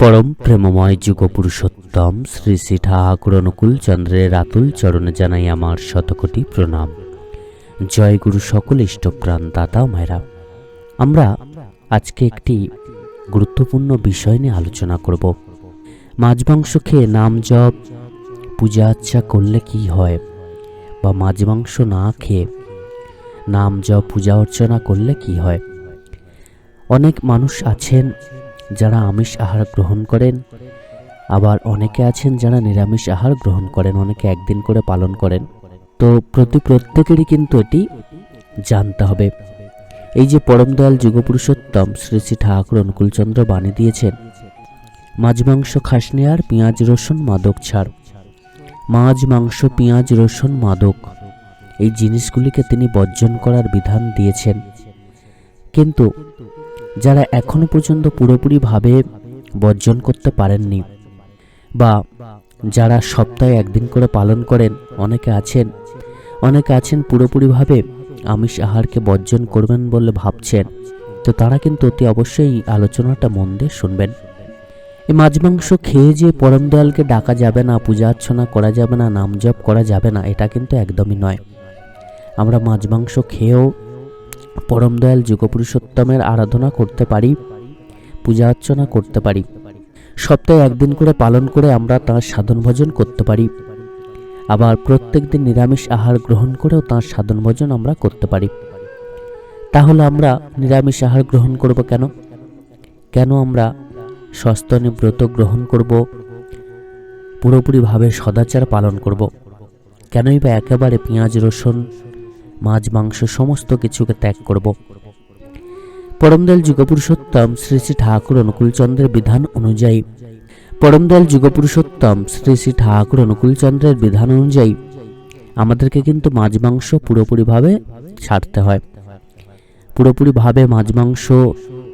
পরম প্রেমময় যুগ পুরুষোত্তম শ্রী শ্রী ঠাকুর অনুকূল চন্দ্রের আতুল চরণে জানাই আমার শতকোটি প্রণাম। জয় গুরু সকল ইষ্টপ্রাণ দাতা মায়েরা। আমরা আজকে একটি গুরুত্বপূর্ণ বিষয় নিয়ে আলোচনা করব। মাছ মাংস খেয়ে নাম জপ, পূজা আচ্ছা করলে কি হয় বা মাছ মাংস না খেয়ে নাম জপ, পূজা অর্চনা করলে কি হয়? অনেক মানুষ আছেন যারা আমিষ আহার গ্রহণ করেন। আবার অনেকে আছেন যারা নিরামিষ আহার গ্রহণ করেন, অনেকে একদিন করে পালন করেন। তো প্রতি প্রত্যেকেরই কিন্তু এটি জানতে হবে। এই যে পরম দয়াল যুগপুরুষোত্তম শ্রী শ্রী ঠাকুর অনুকূলচন্দ্র বাণী দিয়েছেন, মাছ, মাংস খাসনি আর পেঁয়াজ, রসুন, মাদক ছাড়। মাছ, মাংস, পেঁয়াজ, রসুন, মাদক, এই জিনিসগুলিকে তিনি বর্জন করার বিধান দিয়েছেন। কিন্তু যারা এখনও পর্যন্ত পুরোপুরিভাবে বর্জন করতে পারেননি বা যারা সপ্তাহে একদিন করে পালন করেন, অনেকে আছেন অনেকে আছেন পুরোপুরিভাবে আমিষ আহারকে বর্জন করবেন বলে ভাবছেন। তো তারা কিন্তু অতি অবশ্যই আলোচনাটা মন দিয়ে শুনবেন। এই মাছ মাংস খেয়ে যে পরম দয়ালকে ডাকা যাবে না, পূজা অর্চনা করা যাবে না, নাম জপ করা যাবে না, এটা কিন্তু একদমই নয়। আমরা মাছ মাংস খেয়েও পরম দয়াল যুগপুরুষোত্তমের আরাধনা করতে পারি, পূজা অর্চনা করতে পারি। সপ্তাহে একদিন করে পালন করে আমরা তাঁর সাধন ভজন করতে পারি। আবার প্রত্যেক দিন নিরামিষ আহার গ্রহণ করেও তাঁর সাধন ভজন আমরা করতে পারি। তাহলে আমরা নিরামিষ আহার গ্রহণ করব কেন? কেন আমরা সস্তনে ব্রত গ্রহণ করব? পুরোপুরিভাবে সদাচার পালন করব? কেনই বা একেবারে পেঁয়াজ রসুন মাছ, মাংস, সমস্ত কিছুকে ত্যাগ করব। পরমদয়াল যুগপুরুষোত্তম শ্রী শ্রী ঠাকুর অনুকূলচন্দ্রের বিধান অনুযায়ী। পরমদয়াল যুগপুরুষোত্তম শ্রী শ্রী ঠাকুর অনুকূলচন্দ্রের বিধান অনুযায়ী আমাদেরকে কিন্তু মাছ, মাংস পুরোপুরিভাবে ছাড়তে হয়। পুরোপুরিভাবে মাছ, মাংস,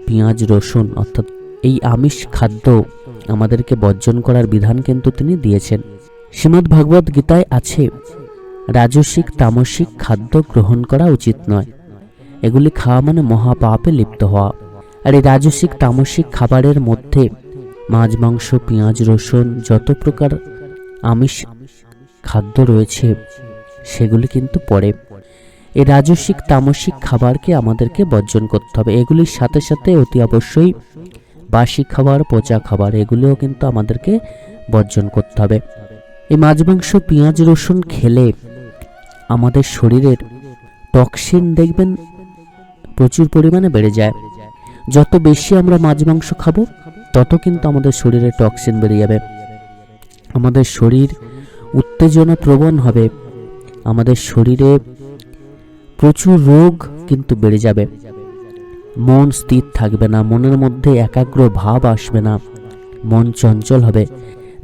পেঁয়াজ, রসুন অর্থাৎ এই আমিষ খাদ্য আমাদেরকে বর্জন করার বিধান কিন্তু তিনি দিয়েছেন। শ্রীমদ্ ভাগবত গীতায় আছে রাজসিক, তামসিক খাদ্য গ্রহণ করা উচিত নয়। এগুলি খাওয়া মানে মহাপাপে লিপ্ত হওয়া। আর এই রাজসিক, তামসিক খাবারের মধ্যে মাছ, মাংস, পেঁয়াজ, রসুন যত প্রকার আমিষ খাদ্য রয়েছে, সেগুলি কিন্তু পড়ে। এই রাজসিক, তামসিক খাবারকে আমাদেরকে বর্জন করতে হবে। এগুলির সাথে সাথে অতি অবশ্যই বাসি খাবার, পচা খাবার, এগুলিও কিন্তু আমাদেরকে বর্জন করতে হবে। এই মাছ, মাংস, পেঁয়াজ, রসুন খেলে আমাদের শরীরের টক্সিন দেখবেন প্রচুর পরিমাণে বেড়ে যায়। যত বেশি আমরা মাছ মাংস খাব, তত কিন্তু আমাদের শরীরে টক্সিন বেড়ে যাবে। আমাদের শরীর উত্তেজনা প্রবণ হবে। আমাদের শরীরে প্রচুর রোগ কিন্তু বেড়ে যাবে। মন স্থির থাকবে না, মনের মধ্যে একাগ্র ভাব আসবে না। মন চঞ্চল হবে।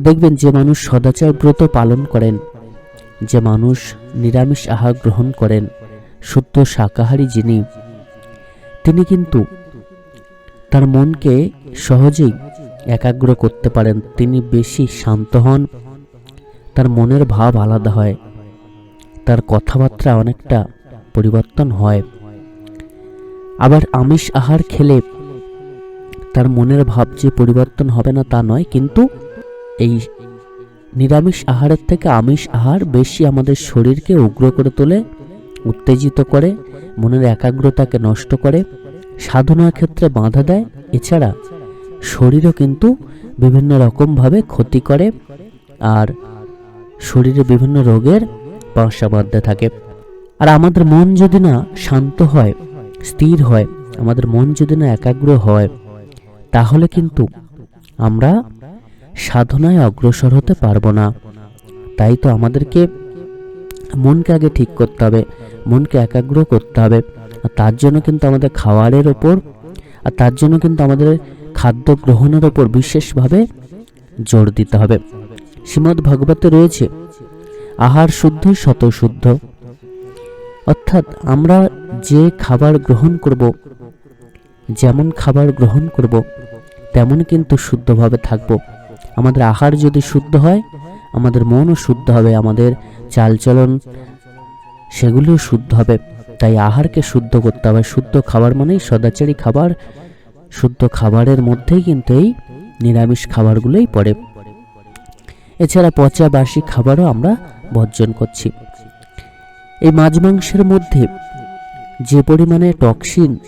দেখবেন যে মানুষ সদাচার ব্রত পালন করেন। যে মানুষ নিরামিষ আহার গ্রহণ করেন, শুদ্ধ শাকাহারী যিনি, তিনি কিন্তু তার মনকে সহজেই একাগ্র করতে পারেন। তিনি বেশি শান্ত হন, তার মনের ভাব আলাদা হয়, তার কথাবার্তা অনেকটা পরিবর্তন হয়। আবার আমিষ আহার খেলে তার মনের ভাব যে পরিবর্তন হবে না তা নয়, কিন্তু এই নিরামিষ আহারের থেকে আমিষ আহার বেশি আমাদের শরীরকে উগ্র করে তোলে, উত্তেজিত করে, মনের একাগ্রতাকে নষ্ট করে, সাধনার ক্ষেত্রে বাধা দেয়। এছাড়া শরীরও কিন্তু বিভিন্ন রকমভাবে ক্ষতি করে আর শরীরে বিভিন্ন রোগের বাসা বাঁধতে থাকে। আর আমাদের মন যদি না শান্ত হয়, স্থির হয়, আমাদের মন যদি না একাগ্র হয়, তাহলে কিন্তু আমরা সাধনায় অগ্রসর হতে পারব না। তাই তো আমাদেরকে মনকে আগে ঠিক করতে হবে, মনকে একাগ্র করতে হবে। আর তার জন্য কিন্তু আমাদের খাওয়ারের ওপর, আর তার জন্য কিন্তু আমাদের খাদ্য গ্রহণের ওপর বিশেষভাবে জোর দিতে হবে। শ্রীমদ্ ভাগবতে রয়েছে, আহার শুদ্ধ শত শুদ্ধ অর্থাৎ আমরা যে খাবার গ্রহণ করব, যেমন খাবার গ্রহণ করব, তেমন কিন্তু শুদ্ধভাবে থাকব। আমাদের আহার যদি শুদ্ধ হয়, আমাদের মনও শুদ্ধ হবে, আমাদের চালচলন সেগুলিও শুদ্ধ হবে। তাই আহারকে শুদ্ধ করতে হবে। শুদ্ধ খাবার মানেই সদাচারী খাবার। শুদ্ধ খাবারের মধ্যেই কিন্তু এই নিরামিষ খাবারগুলোই পড়ে। এছাড়া পচা বাসি খাবারও আমরা বর্জন করছি। এই মাছ মাংসের মধ্যে যে পরিমাণে টক্সিন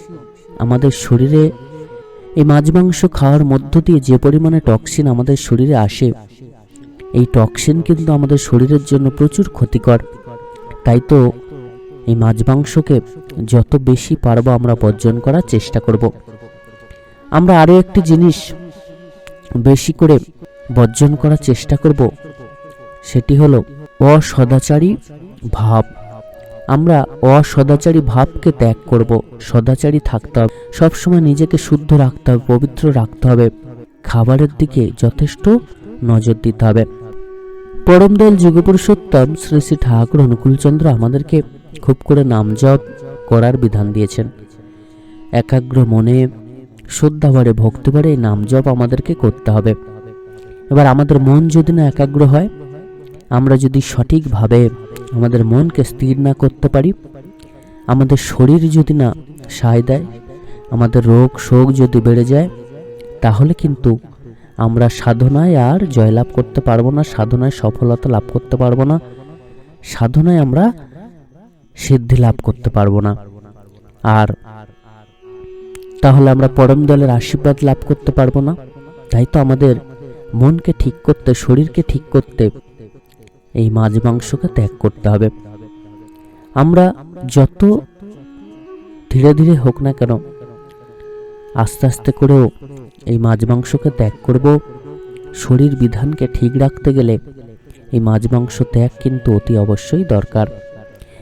আমাদের শরীরে এই মাছ মাংস খাওয়ার মধ্য দিয়ে যে পরিমাণে টক্সিন আমাদের শরীরে আসে, এই টক্সিন কিন্তু আমাদের শরীরের জন্য প্রচুর ক্ষতিকর। তাই তো এই মাছ মাংসকে যত বেশি পারব আমরা বর্জন করার চেষ্টা করব। আমরা আরও একটি জিনিস বেশি করে বর্জন করার চেষ্টা করব, সেটি হলো অসদাচারী ভাব। আমরা অসদাচারী ভাবকে ত্যাগ করব, সদাচারী থাকতে হবে, সবসময় নিজেকে শুদ্ধ রাখতে হবে, পবিত্র রাখতে হবে, খাবারের দিকে যথেষ্ট নজর দিতে হবে। পরমদয়াল যুগপুরুষোত্তম শ্রী শ্রী ঠাকুর অনুকূলচন্দ্র আমাদেরকে খুব করে নাম জপ করার বিধান দিয়েছেন। একাগ্র মনে, শ্রদ্ধাভরে, ভক্তিভরে এই নাম জপ আমাদেরকে করতে হবে। এবার আমাদের মন যদি না একাগ্র হয়, আমরা যদি সঠিকভাবে আমাদের মনকে স্থির না করতে পারি, আমাদের শরীর যদি না সায় দেয়, আমাদের রোগ শোক যদি বেড়ে যায়, তাহলে কিন্তু আমরা সাধনায় আর জয়লাভ করতে পারব না, সাধনায় সফলতা লাভ করতে পারব না, সাধনায় আমরা সিদ্ধি লাভ করতে পারব না। আর তাহলে আমরা পরম দলের আশীর্বাদ লাভ করতে পারব না। তাই তো আমাদের মনকে ঠিক করতে, শরীরকে ঠিক করতে এই মাছ মাংসকে ত্যাগ করতে হবে। আমরা যত ধীরে ধীরে হোক না কেন, আস্তে আস্তে করেও এই মাছ মাংসকে ত্যাগ করব। শরীর বিধানকে ঠিক রাখতে গেলে এই মাছ মাংস ত্যাগ কিন্তু অতি অবশ্যই দরকার।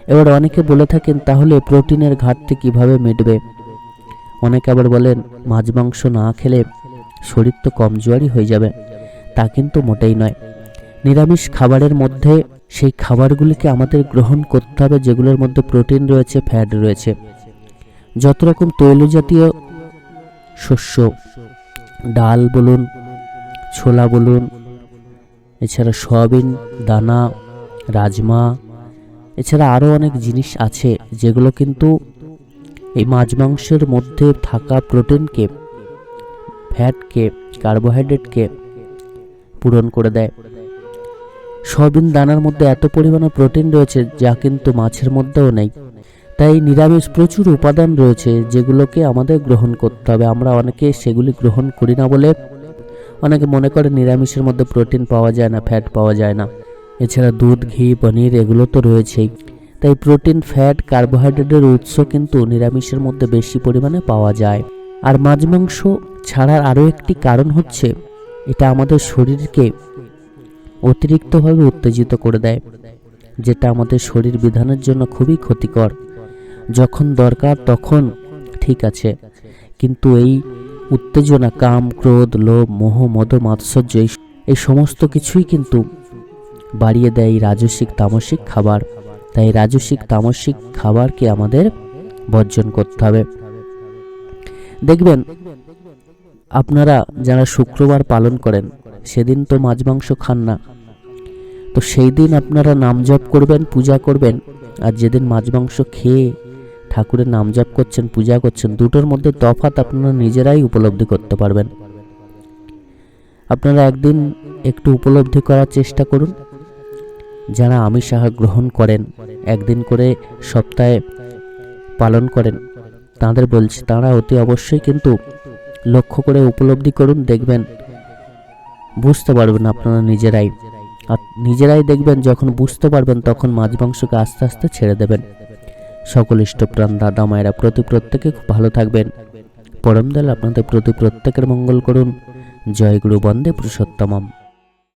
এবার অনেকে বলে থাকেন, তাহলে প্রোটিনের ঘাটতি কীভাবে মিটবে? অনেকে আবার বলেন মাছ মাংস না খেলে শরীর তো কমজোরি হয়ে যাবে। তা কিন্তু মোটেই নয়। নিরামিষ খাবারের মধ্যে সেই খাবারগুলিকে আমাদের গ্রহণ করতে হবে, যেগুলোর মধ্যে প্রোটিন রয়েছে, ফ্যাট রয়েছে। যত রকম তৈল জাতীয় শস্য, ডাল বলুন, ছোলা বলুন, এছাড়া সয়াবিন, দানা, রাজমা, এছাড়া আরও অনেক জিনিস আছে, যেগুলো কিন্তু এই মাছ মাংসের মধ্যে থাকা প্রোটিনকে, ফ্যাটকে, কার্বোহাইড্রেটকে পূরণ করে দেয়। সয়াবিন দানার মধ্যে এত পরিমাণে প্রোটিন রয়েছে যা কিন্তু মাছের মধ্যেও নেই। তাই নিরামিষ প্রচুর উপাদান রয়েছে যেগুলোকে আমাদের গ্রহণ করতে হবে। আমরা অনেকে সেগুলি গ্রহণ করি না বলে অনেকে মনে করে নিরামিষের মধ্যে প্রোটিন পাওয়া যায় না, ফ্যাট পাওয়া যায় না। এছাড়া দুধ, ঘি, পনির এগুলো তো রয়েছেই। তাই প্রোটিন, ফ্যাট, কার্বোহাইড্রেটের উৎস কিন্তু নিরামিষের মধ্যে বেশি পরিমাণে পাওয়া যায়। আর মাছ মাংস ছাড়ার আরও একটি কারণ হচ্ছে এটা আমাদের শরীরকে অতিরিক্তভাবে উত্তেজিত করে দেয়, যেটা আমাদের শরীর বিধানের জন্য খুবই ক্ষতিকর। যখন দরকার তখন ঠিক আছে, কিন্তু এই উত্তেজনা, কাম, ক্রোধ, লোভ, মোহ, মদ, মাৎসর্য, এই- সমস্ত কিছুই কিন্তু বাড়িয়ে দেয় এই রাজস্বিক তামসিক খাবার। তাই রাজস্বিক তামসিক খাবারকে আমাদের বর্জন করতে হবে। দেখবেন, আপনারা যারা শুক্রবার পালন করেন, সেদিন তো মাছ, মাংস খান না। তো সেই দিন আপনারা নাম জপ করবেন, পূজা করবেন। আর যেদিন মাছ মাংস খেয়ে ঠাকুরের নাম জপ করছেন, পূজা করছেন, দুটোর মধ্যে তফাৎ আপনারা নিজেরাই উপলব্ধি করতে পারবেন। আপনারা একদিন একটু উপলব্ধি করার চেষ্টা করুন। যারা আমিষ আহার গ্রহণ করেন, একদিন করে সপ্তাহে পালন করেন, তাদের বলছি, তারা অতি অবশ্যই কিন্তু লক্ষ্য করে উপলব্ধি করুন, দেখবেন, বুঝতে পারবেন আপনারা নিজেরাই। আর নিজেরাই দেখবেন, যখন বুঝতে পারবেন, তখন মাছ মাংসকে আস্তে আস্তে ছেড়ে দেবেন। সকল ইষ্টপ্রাণ দাদা মায়েরা প্রতি প্রত্যেকে খুব ভালো থাকবেন। পরমদয়াল আপনাদের প্রতি প্রত্যেকের মঙ্গল করুন। জয়গুরু বন্দে পুরুষোত্তমম।